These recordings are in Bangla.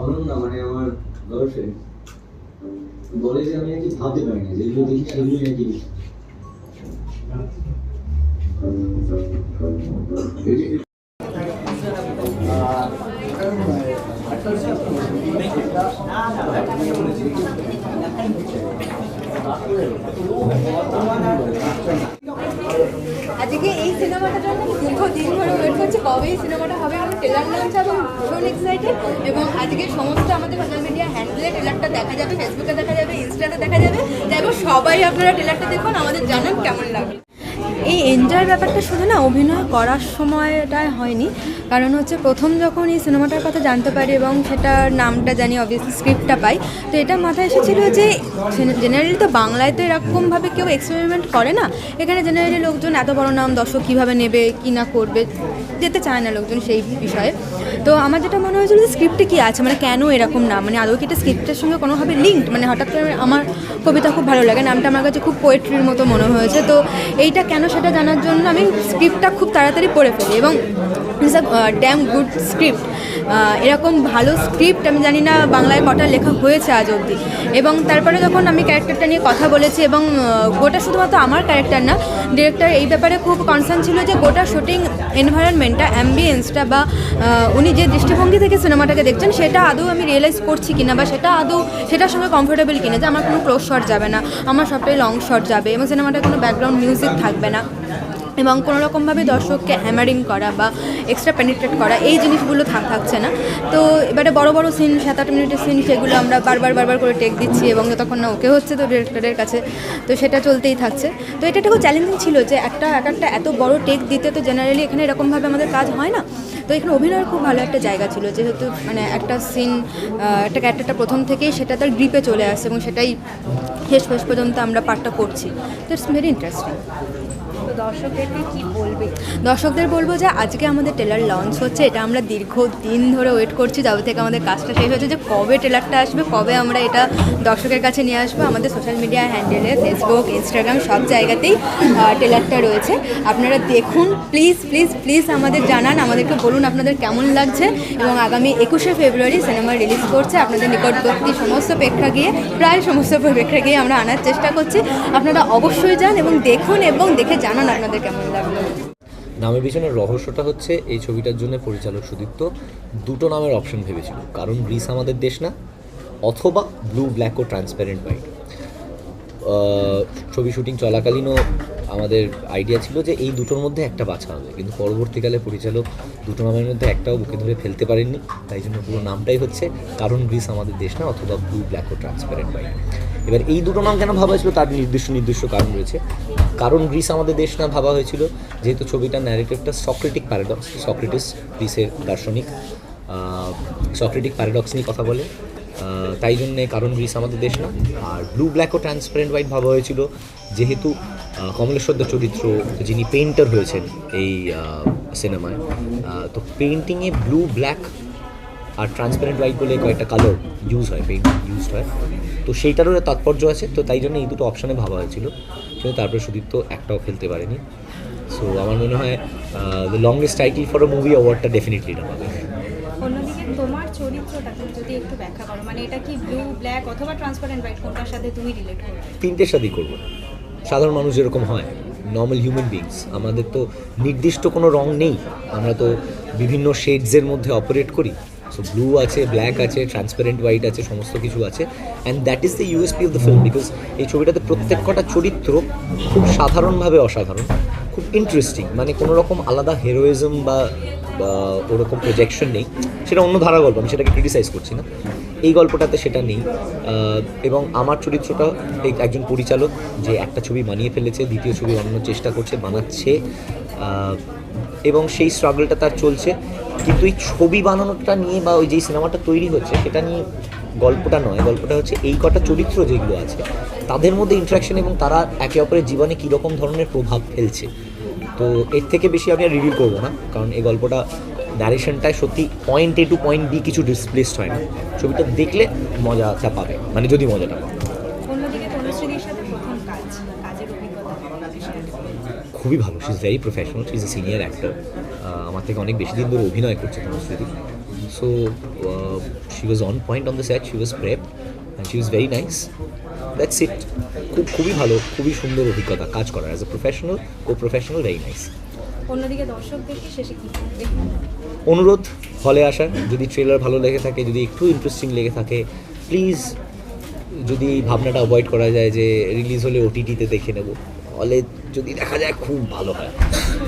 অনন্যা মানে আমার গার্লফ্রেন্ড বলে যে আমি নাকি ভাবতে পারি না যেগুলো দেখি সেগুলো নাকি লিখি। আজকে এই সিনেমাটার জন্য দীর্ঘদিন ধরে ওয়েট করছি কবে এই সিনেমাটা হবে, আমি ট্রেলার লঞ্চ এবং ভীষণ এক্সাইটেড এবং আজকে সমস্ত আমাদের সোশ্যাল মিডিয়া হ্যান্ডেলে ট্রেলারটা দেখা যাবে ফেসবুকে দেখা যাবে ইনস্টাতে দেখা যাবে। তাই সবাই আপনারা ট্রেলারটা দেখুন, আমাদের জানান কেমন লাগে এই এনজয়ের ব্যাপারটা শুধু না, অভিনয় করার সময়টায় হয়নি। কারণ হচ্ছে প্রথম যখন এই সিনেমাটার কথা জানতে পারি এবং সেটার নামটা জানি অবভিয়াসলি স্ক্রিপ্টটা পাই, তো এটা মাথায় এসেছিল যে জেনারেলি তো বাংলায় তো এরকমভাবে কেউ এক্সপেরিমেন্ট করে না। এখানে জেনারেলি লোকজন এত বড় নাম দর্শক কীভাবে নেবে, কি না করবে, যেতে চায় না লোকজন সেই বিষয়ে। তো আমার যেটা মনে হয়েছিল যে স্ক্রিপ্টে কী আছে মানে কেন এরকম নাম? মানে আদৌ কি এটা স্ক্রিপ্টের সঙ্গে কোনোভাবে লিঙ্কড মানে হঠাৎ করে আমার কবিতা খুব ভালো লাগে, নামটা আমার কাছে খুব পোয়েট্রির মতো মনে হয়েছে। তো এইটা কেন সেটা জানার জন্য আমি স্ক্রিপ্টটা খুব তাড়াতাড়ি পড়ে ফেলি এবং it's a damn good script এরকম ভালো স্ক্রিপ্ট আমি জানি না বাংলায় কটা লেখা হয়েছে আজ অবধি। এবং তারপরে যখন আমি ক্যারেক্টারটা নিয়ে কথা বলেছি এবং গোটা শুধুমাত্র আমার ক্যারেক্টার না ডিরেক্টর এই ব্যাপারে খুব কনসার্ন ছিল যে গোটা শুটিং এনভায়রনমেন্টটা অ্যাম্বিয়েন্সটা বা উনি যে দৃষ্টিভঙ্গি থেকে সিনেমাটাকে দেখছেন, সেটা আদৌ আমি রিয়েলাইজ করছি কিনা বা সেটা আদৌ, সেটার সঙ্গে কমফোর্টেবল কিনা, যে আমার কোনো ক্লোজ শট যাবে না, আমার সবটাই লং শট যাবে এবং সিনেমাটায় কোনো ব্যাকগ্রাউন্ড মিউজিক থাকবে না। এবং কোনো রকমভাবে দর্শককে হ্যামারিং করা বা এক্সট্রা পেনিট্রেট করা, এই জিনিসগুলো থাক থাকছে না। তো এবারে বড় বড় সিন সাত আট মিনিটের সিন সেগুলো আমরা বারবার বারবার করে টেক দিচ্ছি এবং যতক্ষণ না ওকে হচ্ছে তো ডিরেক্টরের কাছে, তো সেটা চলতেই থাকছে। তো এটা একটা চ্যালেঞ্জিং ছিল যে একটা, এক একটা এত বড় টেক দিতে তো জেনারেলি এখানে এরকমভাবে আমাদের কাজ হয় না। তো এখানে অভিনয়ের খুব ভালো একটা জায়গা ছিল, যেহেতু মানে একটা সিন একটা ক্যারেক্টারটা প্রথম থেকেই সেটা তার গ্রিপে চলে আসে এবং সেটাই শেষ শেষ পর্যন্ত আমরা পার্টটা করছি। তো ইটস ভেরি ইন্টারেস্টিং দর্শকদেরকে কি বলবে? দর্শকদের বলব যে আজকে আমাদের টেলার লঞ্চ হচ্ছে, এটা আমরা দীর্ঘ দিন ধরে ওয়েট করছি, যবে থেকে আমাদের কাজটা শেষ হয়েছে যে কবে টেলারটা আসবে, কবে আমরা এটা দর্শকের কাছে নিয়ে আসব, আমাদের সোশ্যাল মিডিয়া হ্যান্ডেলে ফেসবুক ইনস্টাগ্রাম সব জায়গাতেই টেলারটা রয়েছে। আপনারা দেখুন প্লিজ প্লিজ প্লিজ আমাদের জানান, আমাদেরকে বলুন আপনাদের কেমন লাগছে এবং আগামী একুশে ফেব্রুয়ারি সিনেমা রিলিজ করছে, আপনাদের নিকটবর্তী সমস্ত প্রেক্ষাগৃহে প্রায় সমস্ত প্রেক্ষাগৃহে আমরা আনার চেষ্টা করছি। আপনারা অবশ্যই যান এবং দেখুন এবং দেখে জানান আপনাদের কেমন লাগল। নামের পিছনে রহস্যটা হচ্ছে এই ছবিটার জন্য পরিচালক সুদীপ্ত দুটো নামের অপশন ভেবেছিল, কারণ গ্রিস আমাদের দেশ না, অথবা ব্লু ব্ল্যাক ও ট্রান্সপারেন্ট হোয়াইট ছবি শুটিং চলাকালীনও আমাদের আইডিয়া ছিল যে এই দুটোর মধ্যে একটা বাছা হবে, কিন্তু পরবর্তীকালে পরিচালক দুটো নামের মধ্যে একটাও বুকে ধরে ফেলতে পারেননি, তাই জন্য পুরো নামটাই হচ্ছে কারণ গ্রিস আমাদের দেশ না, অথবা ব্লু ব্ল্যাক ও ট্রান্সপারেন্ট হোয়াইট এবার এই দুটো নাম কেন ভাবা হয়েছিল তার নির্দিষ্ট নির্দিষ্ট কারণ রয়েছে। কারণ গ্রিস আমাদের দেশ না ভাবা হয়েছিল, যেহেতু ছবিটার ন্যারেটিভটা সক্রেটিক প্যারাডক্স সক্রেটিস গ্রিসের দার্শনিক সক্রেটিক প্যারাডক্স নিয়ে কথা বলে। তাই জন্যে কারণ গ্রিস আমাদের দেশ না। আর ব্লু ব্ল্যাকও ট্রান্সপারেন্ট হোয়াইট ভাবা হয়েছিল, যেহেতু কমলেশ্বর চরিত্র, যিনি পেইন্টার হয়েছেন এই সিনেমায় তো পেইন্টিংয়ে ব্লু ব্ল্যাক আর ট্রান্সপারেন্ট হোয়াইট বলে কয়েকটা কালার ইউজ হয় পেইন্ট ইউজড হয়। তো সেইটারও তাৎপর্য আছে তো তাই জন্য এই দুটো অপশানে ভাবা হয়েছিল। কিন্তু তারপরে সুদীপ্ত একটাও খেলতে পারেনি। সো আমার মনে হয় the longest title for a movie অ্যাওয়ার্ডটা definitely এটা পাবে। অন্যদিকে তোমার চরিত্রটা যদি একটু ব্যাখ্যা করো মানে এটা কি ব্লু ব্ল্যাক অথবা ট্রান্সপারেন্ট হোয়াইট কোনটার সাথে তুমি রিলেট করবে? তিনটের সাথেই করব। সাধারণ মানুষ যেরকম হয় নর্মাল হিউম্যান বিংস আমাদের তো নির্দিষ্ট কোনো রং নেই। আমরা তো বিভিন্ন শেডসের মধ্যে অপারেট করি। সো ব্লু আছে ব্ল্যাক আছে ট্রান্সপারেন্ট হোয়াইট আছে, সমস্ত কিছু আছে। And that is the USP of the film because এই ছবিটাতে প্রত্যেক কটা চরিত্র খুব সাধারণভাবে অসাধারণ, খুব ইন্টারেস্টিং মানে কোনো রকম আলাদা হেরোইজম বা ওরকম প্রজেকশন নেই। সেটা অন্য ধারা গল্প, আমি সেটাকে ক্রিটিসাইজ করছি না। এই গল্পটাতে সেটা নেই। এবং আমার চরিত্রটা একজন পরিচালক যে একটা ছবি বানিয়ে ফেলেছে, দ্বিতীয় ছবি বানানোর চেষ্টা করছে, বানাচ্ছে এবং সেই স্ট্রাগলটা তার চলছে। কিন্তু এই ছবি বানানোটা নিয়ে বা ওই যেই সিনেমাটা তৈরি হচ্ছে, সেটা নিয়ে গল্পটা নয়, গল্পটা হচ্ছে এই কটা চরিত্র যেগুলো আছে, তাদের মধ্যে ইন্টারাকশন এবং তারা একে অপরের জীবনে কীরকম ধরনের প্রভাব ফেলছে। তো এর থেকে বেশি আমি আর রিভিউ করব না, কারণ এই গল্পটা ন্যারেশনটায় সত্যি point A to point B কিছু ডিসপ্লেসড হয় না। ছবিটা দেখলে মজাটা পাবে মানে যদি মজাটা পাবে অন্যদিকে তনুশ্রীদির সাথে প্রথম কাজ কাজের অভিজ্ঞতা কেমন লাগে সেটা একটু বলো। খুবই ভালো। She is very professional she is a senior actor আমার থেকে অনেক বেশি দিন ধরে অভিনয় করছে Tanushruti so she was on point on the set she was prep and she was very nice that's it খুব খুবই ভালো খুবই সুন্দর অভিজ্ঞতা কাজ করার। অ্যাজ এ প্রফেশনাল ও প্রফেশনাল ভেরি নাইস অন্যদিকে দর্শকদেরকে শেষে কি অনুরোধ হলে আসার। যদি ট্রেলার ভালো লেগে থাকে যদি একটু ইন্টারেস্টিং লেগে থাকে প্লিজ যদি ভাবনাটা অ্যাভয়েড করা যায় যে রিলিজ হলে ওটিটিতে দেখে নেব হলে যদি দেখা যায় খুব ভালো হয়।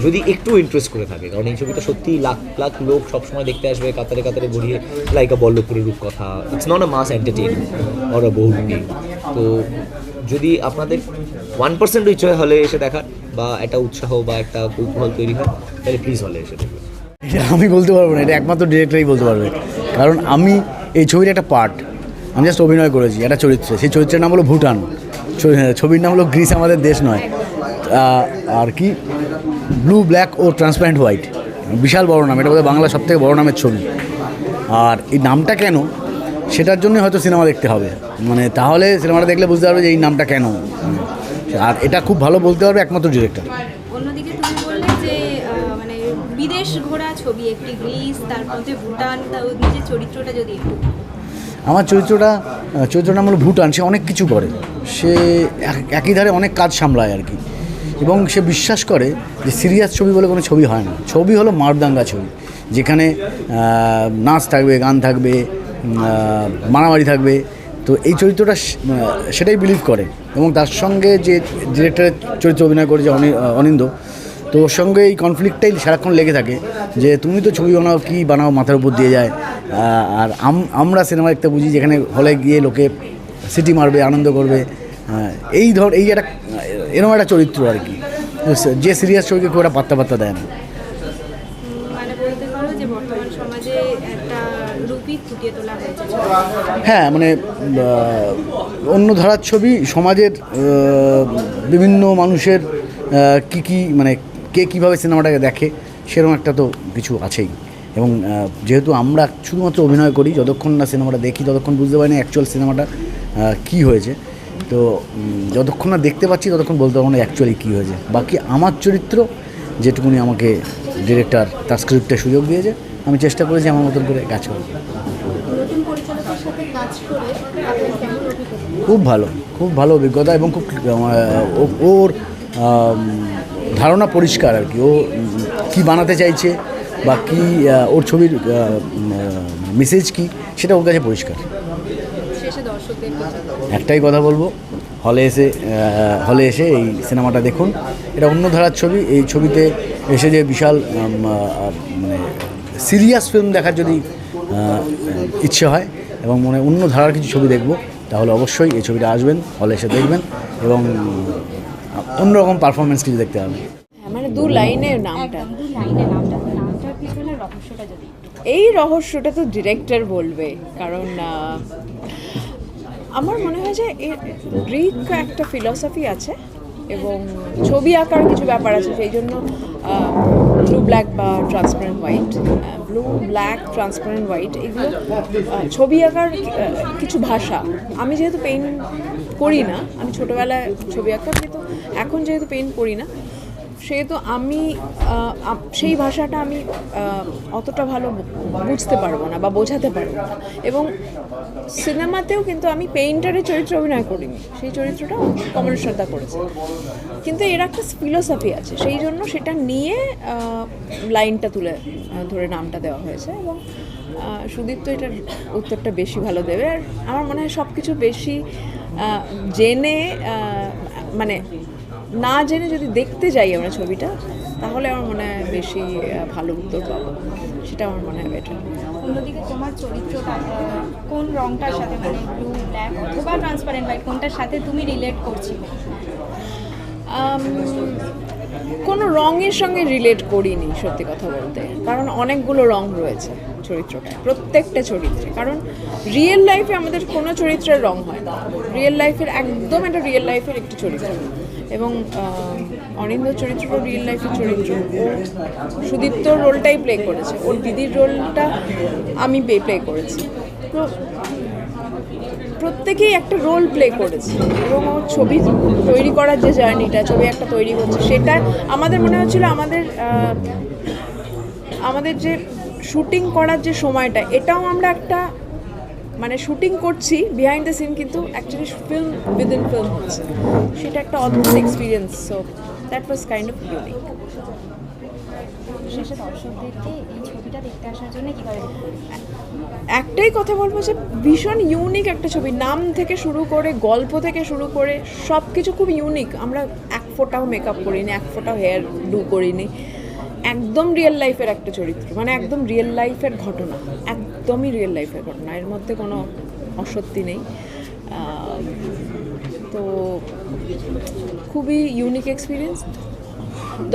যদি একটু ইন্টারেস্ট করে থাকে, কারণ এই ছবিটা সত্যিই লাখ লাখ লোক সবসময় দেখতে আসবে, কাতারে কাতারে গড়িয়ে লাইকা বল্লভপুরের রূপকথা। It's not a mass entertainment or a Bohurupi তো যদি আপনাদের ওয়ান পার্সেন্ট ইচ্ছে হলে এসে দেখার বা একটা উৎসাহ বা একটা কৌতূহল তৈরি হয়, তাহলে প্লিজ হলে এসে দেখবেন। এটা আমি বলতে পারব না, এটা একমাত্র ডিরেক্টরই বলতে পারবে। কারণ আমি এই ছবির একটা পার্ট আমি জাস্ট অভিনয় করেছি একটা চরিত্রে। সেই চরিত্রের নাম হলো ভুটান। হ্যাঁ, ছবির নাম হলো গ্রিস আমাদের দেশ নয়। আর কি? ব্লু ব্ল্যাক ও ট্রান্সপারেন্ট হোয়াইট বিশাল বড় নাম এটা বোধহয় বাংলা সব থেকে বড় নামের ছবি। আর এই নামটা কেন? সেটার জন্যই হয়তো সিনেমা দেখতে হবে। মানে তাহলে সিনেমাটা দেখলে বুঝতে পারবে যে এই নামটা কেন? আর এটা খুব ভালো বলতে পারবে একমাত্র ডিরেক্টর মানে বিদেশ ঘোরা ছবি একটি গ্রিস তার মধ্যে ভুটান নিজের চরিত্রটা যদি একটু আমার চরিত্রটা চরিত্রটা হলো ভুটান সে অনেক কিছু করে। সে এক- একই ধারে অনেক কাজ সামলায় আর কি। এবং সে বিশ্বাস করে যে সিরিয়াস ছবি বলে কোনো ছবি হয় না। ছবি হলো মারদাঙ্গা ছবি যেখানে নাচ থাকবে গান থাকবে মারামারি থাকবে। তো এই চরিত্রটা সেটাই বিলিভ করে। এবং তার সঙ্গে যে ডিরেক্টরের চরিত্র অভিনয় অনি- আহ, অনিন্দ তো ওর সঙ্গে এই কনফ্লিক্টটাই সারাক্ষণ লেগে থাকে যে তুমি তো ছবি বানাও কী বানাও মাথার উপর দিয়ে যায়? আর আম- আমরা সিনেমা দেখতে বুঝি যেখানে হলে গিয়ে লোকে সিটি মারবে আনন্দ করবে। আহ, এই ধর এই একটা এরকম একটা চরিত্র আর কি। যে সিরিয়াস ছবিকে খুব একটা পাত্তা পাত্তা দেয় না। হ্যাঁ মানে অন্য ধারার ছবি সমাজের বিভিন্ন মানুষের কি কি মানে কে কীভাবে সিনেমাটাকে দেখে সেরকম একটা তো কিছু আছেই। এবং যেহেতু আমরা শুধুমাত্র অভিনয় করি, যতক্ষণ না সিনেমাটা দেখি, ততক্ষণ বুঝতে পারি না অ্যাকচুয়াল সিনেমাটা কী হয়েছে। তো যতক্ষণ না দেখতে পাচ্ছি, ততক্ষণ বলতে পারব না অ্যাকচুয়ালি কী হয়েছে। বাকি আমার চরিত্র, যেটুকুনি আমাকে ডিরেক্টর তার স্ক্রিপ্টে সুযোগ দিয়েছে, আমি চেষ্টা করেছি আমার মতন করে কাজ করে খুব ভালো খুব ভালো অভিজ্ঞতা এবং খুব ওর ধারণা পরিষ্কার আর কি। ও কী বানাতে চাইছে বা কি ওর ছবির মেসেজ কি সেটা ওর কাছে পরিষ্কার। একটাই কথা বলব হলে এসে হলে এসে এই সিনেমাটা দেখুন। এটা অন্য ধারার ছবি এই ছবিতে এসে যে বিশাল মানে সিরিয়াস ফিল্ম দেখার যদি ইচ্ছে হয় এবং মনে অন্য ধারার কিছু ছবি দেখব তাহলে অবশ্যই এই ছবিটা আসবেন হলে এসে দেখবেন এবং অন্যরকম পারফরমেন্স কিছু দেখতে হবে। হ্যাঁ, মানে দু লাইনের নামটা। লাইনে রহস্যটা যদি এই রহস্যটা তো ডিরেক্টর বলবে, কারণ আমার মনে হয় যে গ্রিক একটা ফিলসফি আছে এবং ছবি আঁকার কিছু ব্যাপার আছে, সেই জন্য ব্লু ব্ল্যাক বা transparent white blue black transparent white এগুলো ছবি আঁকার কিছু ভাষা। আমি যেহেতু পেইন্ট করি না, আমি ছোটোবেলায় ছবি আঁকতাম, কিন্তু এখন যেহেতু পেইন্ট করি না সেহেতু আমি সেই ভাষাটা আমি অতটা ভালো বুঝতে পারব না বা বোঝাতে পারব না। এবং সিনেমাতেও কিন্তু আমি পেইন্টারের চরিত্রে অভিনয় করিনি। সেই চরিত্রটা কমল শ্রদ্ধা করেছে। কিন্তু এর একটা ফিলোসফি আছে। সেই জন্য সেটা নিয়ে লাইনটা তুলে ধরে নামটা দেওয়া হয়েছে এবং সুদীপ তো এটার উত্তরটা বেশি ভালো দেবে। আর আমার মনে হয় সব কিছু বেশি জেনে মানে না জেনে যদি দেখতে যাই আমরা ছবিটা তাহলে আমার মনে হয় বেশি ভালো উত্তর পাবো। সেটা আমার মনে হয় বেটার অন্যদিকে তোমার চরিত্রটা কোন রংটার সাথে মানে ব্লু ব্ল্যাক অথবা ট্রান্সপারেন্ট হোয়াইট কোনটার সাথে তুমি রিলেট করছিলে? কোনো রঙের সঙ্গে রিলেট করিনি সত্যি কথা বলতে। কারণ অনেকগুলো রং রয়েছে চরিত্রটায় প্রত্যেকটা চরিত্রে। কারণ রিয়েল লাইফে আমাদের কোনো চরিত্রের রং হয় না। রিয়েল লাইফের একদম একটা রিয়েল লাইফের একটি চরিত্র। এবং অনিন্দ চরিত্রটা রিয়েল লাইফের চরিত্র। ও সুদীপ্ত রোলটাই প্লে করেছে। ওর দিদির রোলটা আমি বে প্লে করেছি। তো প্রত্যেকেই একটা রোল প্লে করেছে। এবং ওর ছবি তৈরি করার যে জার্নিটা ছবি একটা তৈরি হচ্ছে, সেটা আমাদের মনে হচ্ছিল আমাদের আমাদের যে শুটিং করার যে সময়টা, এটাও আমরা একটা মানে শুটিং করছি বিহাইন্ড দ্য সিন কিন্তু অ্যাকচুয়ালি ফিল্ম উইদিন ফিল্ম হচ্ছে। সেটা একটা অদ্ভুত experience so that was kind of unique একটাই কথা বলব যে ভীষণ ইউনিক একটা ছবি। নাম থেকে শুরু করে গল্প থেকে শুরু করে সব কিছু খুব ইউনিক আমরা এক ফোঁটাও মেকআপ করিনি এক ফোঁটাও হেয়ার ডু করিনি। একদম রিয়েল লাইফের একটা চরিত্র মানে একদম রিয়েল লাইফের ঘটনা, একদমই রিয়েল লাইফের ঘটনা, এর মধ্যে কোনো অসত্যি নেই। তো খুবই ইউনিক এক্সপিরিয়েন্স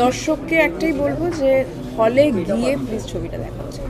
দর্শককে একটাই বলব যে হলে গিয়ে প্লিজ ছবিটা দেখা উচিত